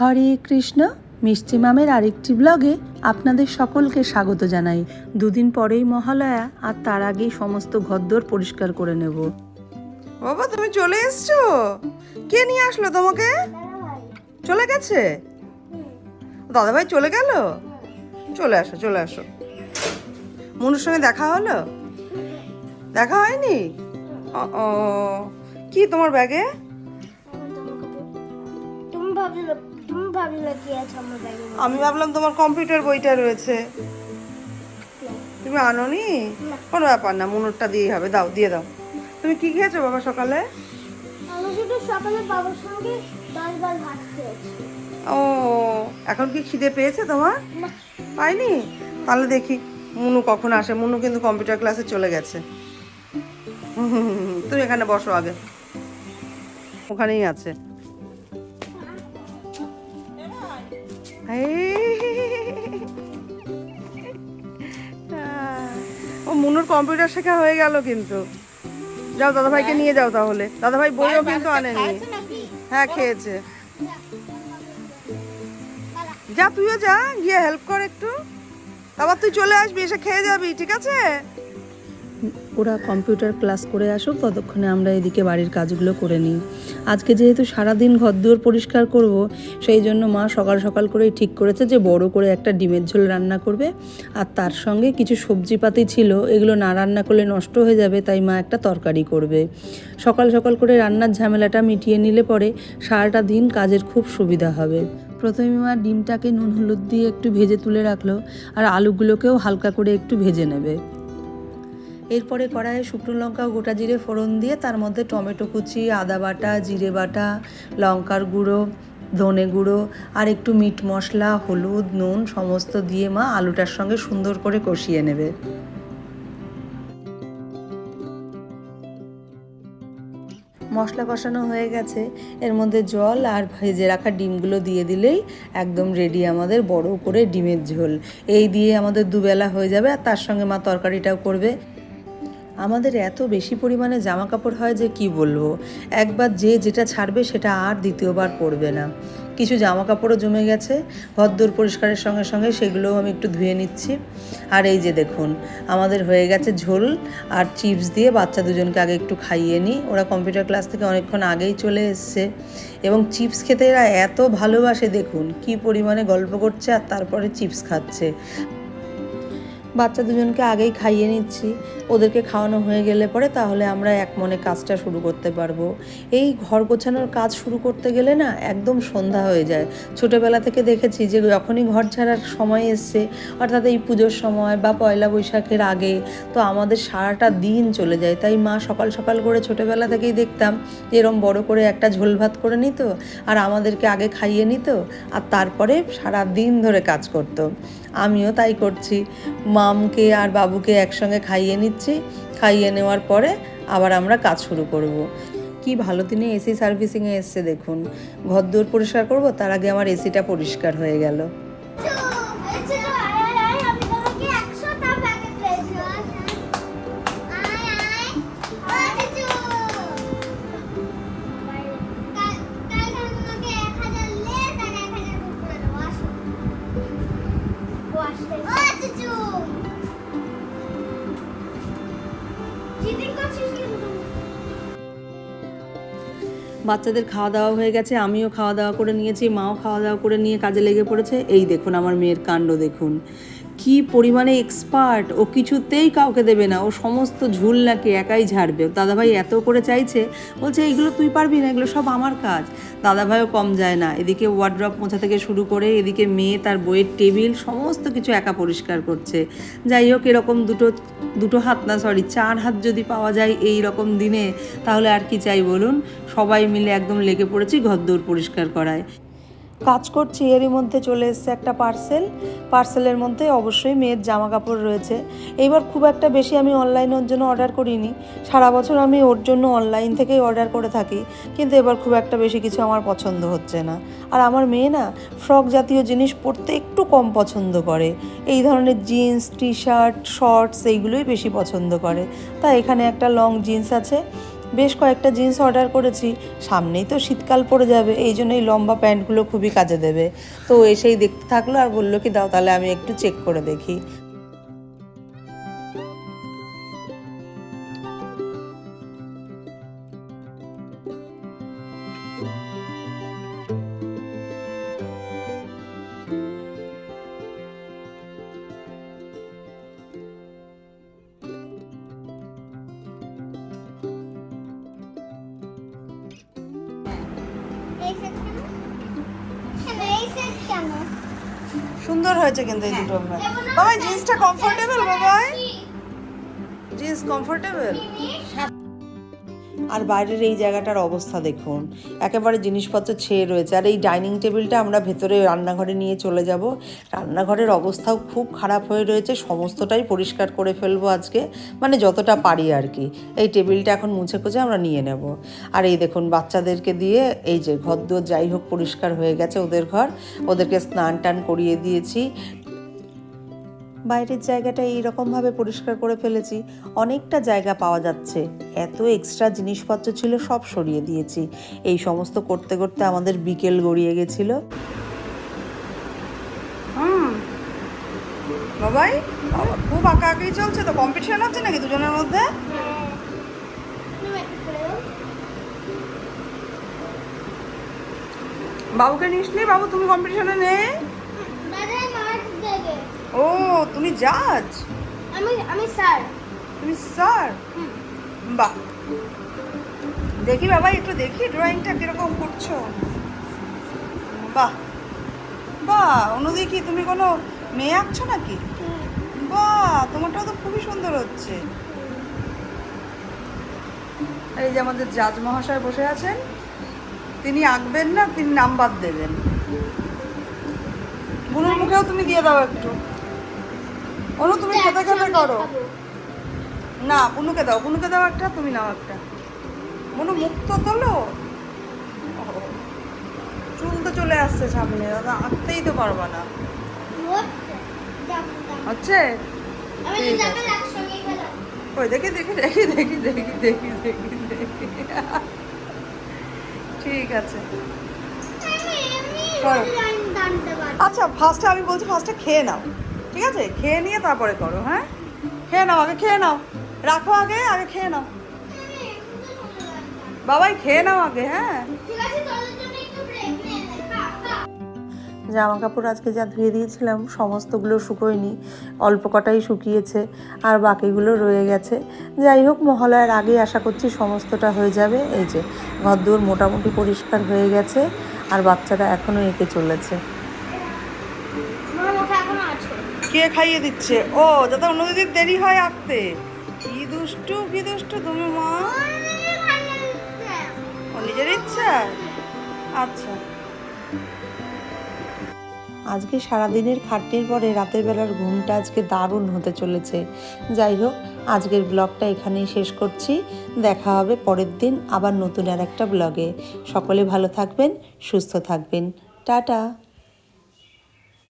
হরে কৃষ্ণ মিষ্টি মামের আরেকটি ব্লগে আপনাদের সকলকে স্বাগত জানাই। দুদিন পরেই মহালয়া আর তার আগেই সমস্ত ঘরদোর পরিষ্কার করে নেব। বাবা তুমি চলে এসছো? কে নিয়ে আসলো তোমাকে? চলে গেছে? দাদাভাই চলে গেল? চলে আসো চলে আসো। মনুর সঙ্গে দেখা হলো? দেখা হয়নি? ও- কি তোমার ব্যাগে? ভাবলে কি আছে আমার ব্যাগে আমি ভাবলাম তোমার কম্পিউটার বইটা রয়েছে। তুমি আনোনি? কোনো ব্যাপার না মনুরটা দিয়েই হবে। দাও দিয়ে দাও। তুমি কি খেয়েছো বাবা সকালে? আমি শুধু সকালে বাবার সঙ্গে ডাল ডাল ভাত খেয়েছি। ও এখন কি খিদে পেয়েছে তোমার? পাইনি? তাহলে দেখি মুনু কখন আসে। মুনু কিন্তু কম্পিউটার ক্লাসে চলে গেছে। তুমি এখানে বসো আগে। ওখানেই আছে। ও মুনুর কম্পিউটার শেখা হয়ে গেল কিন্তু। যাও দাদাভাইকে নিয়ে যাও তাহলে। দাদাভাই বইও কিন্তু আনেনি। হ্যাঁ খেয়েছে। যা তুইও যা গিয়ে হেল্প কর একটু। আবার তুই চলে আসবি এসে খেয়ে যাবি ঠিক আছে? ওরা কম্পিউটার ক্লাস করে আসুক, ততক্ষণে আমরা এদিকে বাড়ির কাজগুলো করে নিই। আজকে যেহেতু সারাদিন ঘরদুয়ার পরিষ্কার করব, সেই জন্য মা সকাল সকাল করেই ঠিক করেছে যে বড় করে একটা ডিমের ঝোল রান্না করবে। আর তার সঙ্গে কিছু সবজিপাতি ছিল, এগুলো না রান্না করলে নষ্ট হয়ে যাবে, তাই মা একটা তরকারি করবে। সকাল সকাল করে রান্নার ঝামেলাটা মিটিয়ে নিলে পরে সারাটা দিন কাজের খুব সুবিধা হবে। প্রথমে মা ডিমটাকে নুন হলুদ দিয়ে একটু ভেজে তুলে রাখল, আর আলুগুলোকেও হালকা করে একটু ভেজে নেবে। এরপরে কড়াইয়ে শুকনো লঙ্কা ও গোটা জিরে ফোড়ন দিয়ে তার মধ্যে টমেটো কুচি, আদা বাটা, জিরে বাটা, লঙ্কার গুঁড়ো, ধনে গুঁড়ো আর একটু মিট মশলা, হলুদ, নুন সমস্ত দিয়ে মা আলুটার সঙ্গে সুন্দর করে কষিয়ে নেবে। মশলা কষানো হয়ে গেছে। এর মধ্যে জল আর ভেজে রাখা ডিমগুলো দিয়ে দিলেই একদম রেডি আমাদের বড় করে ডিমের ঝোল। এই দিয়ে আমাদের দুবেলা হয়ে যাবে আর তার সঙ্গে মা তরকারিটাও করবে। আমাদের এত বেশি পরিমাণে জামা কাপড় হয় যে কি বলব? একবার যে যেটা ছাড়বে সেটা আর দ্বিতীয়বার পরবে না। কিছু জামা কাপড়ও জমে গেছে, ভদ্দর পরিষ্কারের সঙ্গে সঙ্গে সেগুলোও আমি একটু ধুয়ে নিচ্ছি। আর এই যে দেখুন, আমাদের হয়ে গেছে ঝোল আর চিপস দিয়ে বাচ্চা দুজনকে আগে একটু খাইয়ে নিই। ওরা কম্পিউটার ক্লাস থেকে অনেকক্ষণ আগেই চলে এসছে। এবং চিপস খেতে এরা এত ভালোবাসে, দেখুন, কি পরিমাণে গল্প করছে আর তারপরে চিপস খাচ্ছে। বাচ্চা দুজনকে আগেই খাইয়ে নিচ্ছি। ওদেরকে খাওয়ানো হয়ে গেলে পরে তাহলে আমরা এক মনে কাজটা শুরু করতে পারব। এই ঘর গোছানোর কাজ শুরু করতে গেলে না একদম সন্ধ্যা হয়ে যায়। ছোটোবেলা থেকে দেখেছি যে যখনই ঘর ছাড়ার সময় এসছে, অর্থাৎ এই পুজোর সময় বা পয়লা বৈশাখের আগে, তো আমাদের সারাটা দিন চলে যায়। তাই মা সকাল সকাল করে ছোটোবেলা থেকেই দেখতাম এরম বড় করে একটা ঝোল ভাত করে নিত আর আমাদেরকে আগে খাইয়ে নিত আর তারপরে সারা দিন ধরে কাজ করতো। আমিও তাই করছি। মামকে আর বাবুকে একসঙ্গে খাইয়ে নিচ্ছি। খাইয়ে নেওয়ার পরে আবার আমরা কাজ শুরু করব। কি ভালো তিনি এসি সার্ভিসিংয়ে এসছে দেখুন। ঘর দৌড় পরিষ্কার করব, তার আগে আমার এসিটা পরিষ্কার হয়ে গেল। বাচ্চাদের খাওয়া দাওয়া হয়ে গেছে, আমিও খাওয়া দাওয়া করে নিয়েছি, মাও খাওয়া দাওয়া করে নিয়ে কাজে লেগে পড়েছে। এই দেখুন আমার মেয়ের কাণ্ড দেখুন। কি পরিমাণে এক্সপার্ট ও কিছুতেই কাউকে দেবে না, ও সমস্ত ঝুল নাকি একাই ঝাড়বে। দাদাভাই এত করে চাইছে, বলছে এইগুলো তুই পারবি না, এগুলো সব আমার কাজ। দাদাভাইও কম যায় না, এদিকে ওয়ার্ড্রপ মোছা থেকে শুরু করে এদিকে মেয়ে, তার বইয়ের টেবিল, সমস্ত কিছু একা পরিষ্কার করছে। যাই হোক, এরকম দুটো দুটো হাত না সরি চার হাত যদি পাওয়া যায় এই রকম দিনে, তাহলে আর কি চাই বলুন? সবাই মিলে একদম লেগে পড়েছি ঘরদৌড় পরিষ্কার করায়। কাজ করছি, এরই মধ্যে চলে এসছে একটা পার্সেল পার্সেলের মধ্যে অবশ্যই মেয়ের জামা কাপড় রয়েছে। এইবার খুব একটা বেশি আমি অনলাইনে ওর জন্য অর্ডার করিনি। সারা বছর আমি ওর জন্য অনলাইন থেকেই অর্ডার করে থাকি। কিন্তু এবার খুব একটা বেশি কিছু আমার পছন্দ হচ্ছে না। আর আমার মেয়ে না ফ্রক জাতীয় জিনিস পরতে একটু কম পছন্দ করে। এই ধরনের জিন্স টি শার্ট শর্টস এইগুলোই বেশি পছন্দ করে। তা এখানে একটা লং জিন্স আছে। বেশ কয়েকটা জিন্স অর্ডার করেছি, সামনেই তো শীতকাল পড়ে যাবে, এই জন্য এই লম্বা প্যান্টগুলো খুবই কাজে দেবে। তো এসেই দেখতে থাকল আর বলল কি, দাও তাহলে আমি একটু চেক করে দেখি। সুন্দর হয়েছে কিন্তু এই দুটো বাবা জিন্সটা কমফোর্টেবল বাবা জিন্স কমফোর্টেবল আর বাইরের এই জায়গাটার অবস্থা দেখুন। একেবারে জিনিসপত্র ছেয়ে রয়েছে। আর এই ডাইনিং টেবিলটা আমরা ভেতরে রান্নাঘরে নিয়ে চলে যাব। রান্নাঘরের অবস্থাও খুব খারাপ হয়ে রয়েছে। সমস্তটাই পরিষ্কার করে ফেলব আজকে। মানে যতটা পারি আর কি। এই টেবিলটা এখন মুছে খুঁজে আমরা নিয়ে নেব। আর এই দেখুন, বাচ্চাদেরকে দিয়ে এই যে ঘর দুয়ার যাই হোক পরিষ্কার হয়ে গেছে ওদের ঘর। ওদেরকে স্নান টান করিয়ে দিয়েছি। বাইরের জায়গাটা এইরকমভাবে পরিষ্কার করে ফেলেছি, অনেকটা জায়গা পাওয়া যাচ্ছে। এত এক্সট্রা জিনিসপত্র ছিল, সব সরিয়ে দিয়েছি। এই সমস্ত করতে করতে আমাদের বিকেল গড়িয়ে গেছিল। বাবাই খুব আঁকা আঁকি চলছে তো? কম্পিটিশন হচ্ছে নাকি দুজনের মধ্যে? বাবুকে নিসনি বাবু, তুমি কম্পিটিশনে নেই? ও তুমি জাজ আমি আমি স্যার তুমি স্যার হুম। বাহ। দেখি বাবা একটু দেখি ড্রয়িংটা কীরকম করছ। বাহ। বাহ অনুদিকে তুমি কোনো মেয়ে আঁকছো নাকি? বাহ তোমারটাও তো খুবই সুন্দর হচ্ছে। এই যে আমাদের জাজ মহাশয় বসে আছেন তিনি আঁকবেন না তিনি নাম্বার দেবেন। বুনুর মুখেও তুমি দিয়ে দাও একটু। অনু তুমি খেতে খেতে করো। না বুনুকে দাও বুনুকে দাও একটা তুমি নাও একটা। বুনু মুখ তো তোলো চুল তো চলে আসছে সামনে দাদা আঁকতেই তো পারবা না। হচ্ছে? ঠিক আছে। ওই দেখি দেখি দেখি দেখি দেখি দেখি দেখি দেখি। ঠিক আছে। আচ্ছা ফার্স্টে আমি বলছি ফার্স্টে খেয়ে নাও। ঠিক আছে? খেয়ে নিয়ে তারপরে করো হ্যাঁ? খেয়ে নাও আগে খেয়ে নাও। রাখো আগে আগে খেয়ে নাও। বাবাই খেয়ে নাও আগে হ্যাঁ? ঠিক আছে তোদের জন্য একটু ব্রেক নিয়ে নে খা খা জামা কাপড় আজকে যা ধুয়ে দিয়েছিলাম সমস্তগুলো শুকোয়নি অল্প কটাই শুকিয়েছে আর বাকিগুলো রয়ে গেছে। যাই হোক মহালয়ার আগে আশা করছি সমস্তটা হয়ে যাবে। এই যে ঘরদুয়ার মোটামুটি পরিষ্কার হয়ে গেছে আর বাচ্চারা এখনও এঁকে চলেছে আমার মুখে এখনও আছে কে খাইয়ে দিচ্ছে? ও যাতে অন্যদিন দেরি হয় আঁকতে। কি দুষ্টু কি দুষ্টু তুমি, মা? নিজের ইচ্ছা? আচ্ছা। আজকে সারাদিনের খাটনির পরে রাতের বেলার ঘুমটা আজকে দারুণ হতে চলেছে। যাই হোক, আজকের ব্লগটা এখানেই শেষ করছি। দেখা হবে পরের দিন আবার নতুন আর একটা ব্লগে। সকলে ভালো থাকবেন, সুস্থ থাকবেন। টাটা।